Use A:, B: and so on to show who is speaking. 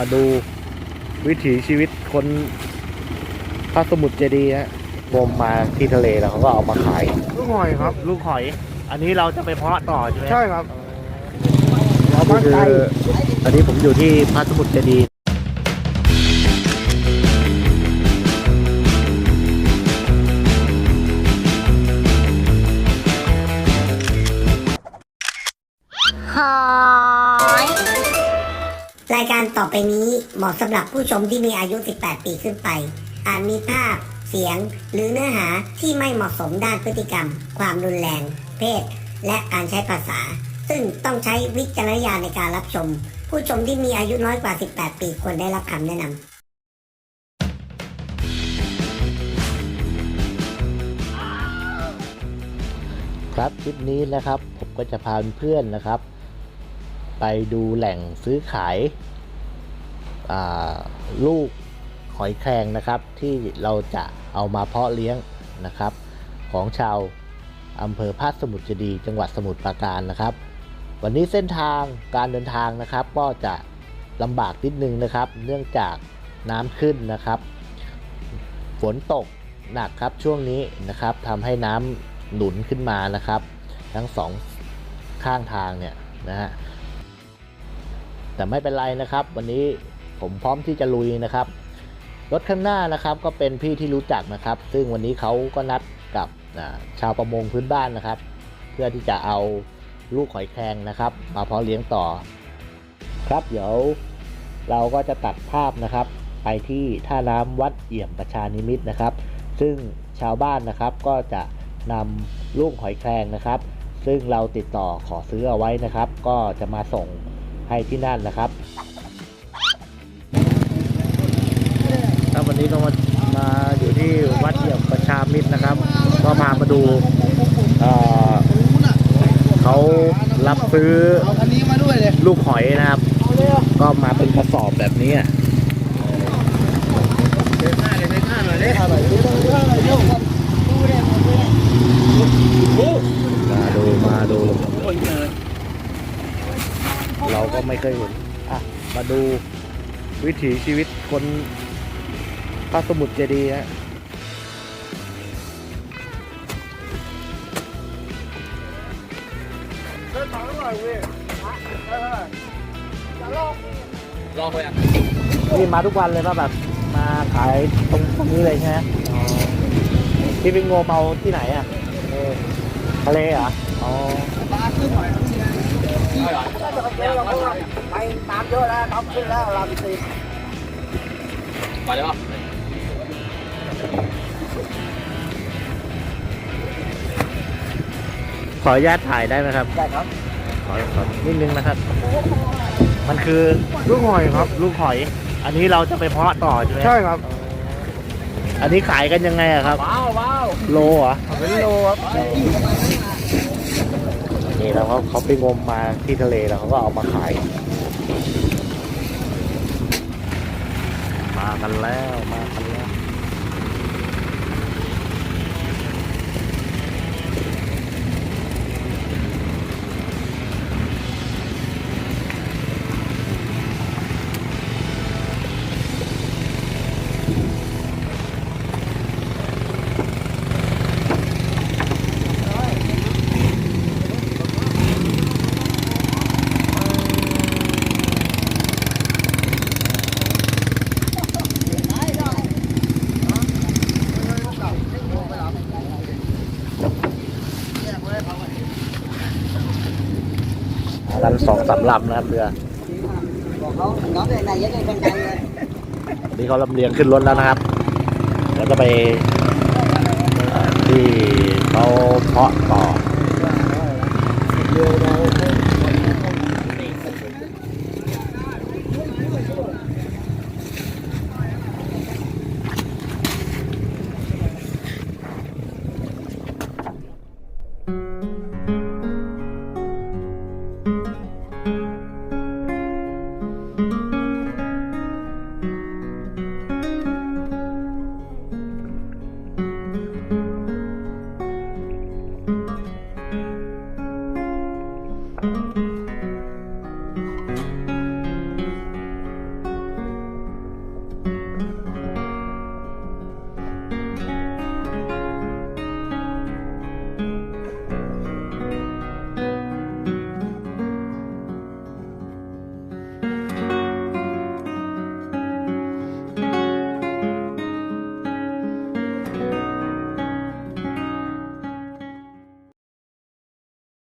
A: มาดูวิถีชีวิตคนพระสมุทรเจดีย์ฮะงมมาที่ทะเลแล้วเขาก็เอามาขาย
B: ลูกหอยครับ
A: ลูกหอย อันนี้เราจะไปเพาะต่อใช่ไหม
B: ใช่ครับ
A: เราบ้านไกลอันนี้ผมอยู่ที่พระสมุทรเจดีย์า
C: ยการต่อไปนี้เหมาะสำหรับผู้ชมที่มีอายุ 18 ปีขึ้นไป อาจมีภาพ เสียง หรือเนื้อหาที่ไม่เหมาะสมด้านพฤติกรรม ความรุนแรง เพศ และการใช้ภาษา ซึ่งต้องใช้วิจารณญาณในการรับชม ผู้ชมที่มีอายุน้อยกว่า 18 ปีควรได้รับคำแนะนำ
A: ครับคลิปนี้นะครับผมก็จะพาเพื่อนๆนะครับ ไปดูแหล่งซื้อขาย ลูกหอยแครงนะครับที่เราจะเอามาเพาะเลี้ยงนะครับ ของชาวอำเภอพาสมุทรเจดีจังหวัดสมุทรปราการนะครับ วันนี้เส้นทางการเดินทางนะครับ ก็จะลำบากนิดนึงนะครับ เนื่องจากน้ำขึ้นนะครับ ฝนตกหนักครับช่วงนี้นะครับทำให้น้ำหนุนขึ้นมานะครับ ทั้งสองข้างทางเนี่ยนะฮะแต่ไม่เป็นไรนะครับ วันนี้ ผมพร้อมที่จะลุยนะครับ รถข้างหน้านะครับก็เป็นพี่ที่รู้จักนะครับ ซึ่งวันนี้เขาก็นัดกับชาวประมงพื้นบ้านนะครับ เพื่อที่จะเอาลูกหอยแครงนะครับ มาเพาะเลี้ยงต่อ ครับเดี๋ยวเราก็จะตัดภาพนะครับ ไปที่ท่าน้ำวัดเอี่ยมประชานิมิตนะครับ ซึ่งชาวบ้านนะครับก็จะนำลูกหอยแครงนะครับ ซึ่งเราติดต่อขอซื้อเอาไว้นะครับ ก็จะมาส่งให้ที่นั่นนะครับ นี้ก็มามาอยู่ที่วัดเอี่ยมประชามิตรนะครับ ก็พามาดูเอ่อเขารับซื้อ
B: ลู
A: กหอยนะครับ ก็มาเป็นกระสอบแบบนี้
B: มา
A: ดูมาดู
B: เลย
A: เราก็ไม่เคยเห็นอะมาดูวิถีชีวิตคน พระสมุทรเจดีย์ฮะ
B: เดินถอยหน่อยเว้ยจะลอกลอกไปอะ
A: นี่มาทุกวันเลยป่ะแบบมาขายตรงตรงนี้เลยใช่ไหมที่เป็นโงมเอาที่ไหนอะเออทะเลเหรออ๋อ
B: ปลาขึ้นหน่อยไปตามเยอะแล้วครับขึ้นแล้วลำตี
A: ขออนุญาตถ่ายได้ไหมครับ
B: ได้ครับ
A: ขอขอนิดนึงนะครับ มันคือ
B: ลูกหอยครับ
A: ลูกหอย อันนี้เราจะไปเพาะต่อใช่ไหม
B: ใช่ครับ
A: อันนี้ขายกันยังไงอะครับ
B: ว้าวว้าว
A: โลเหรอ
B: เป็นโลครับ
A: นี่แล้วเขาเขาไปงมมาที่ทะเลแล้วเขาก็เอามาขาย มากันแล้วมากัน กันสองสามลำนะครับเรือ
C: นี่เขา
A: ลำเลียงขึ้นรถแล้วนะครับแล้วจะไปที่เขาเพาะต่อ
B: Thank you.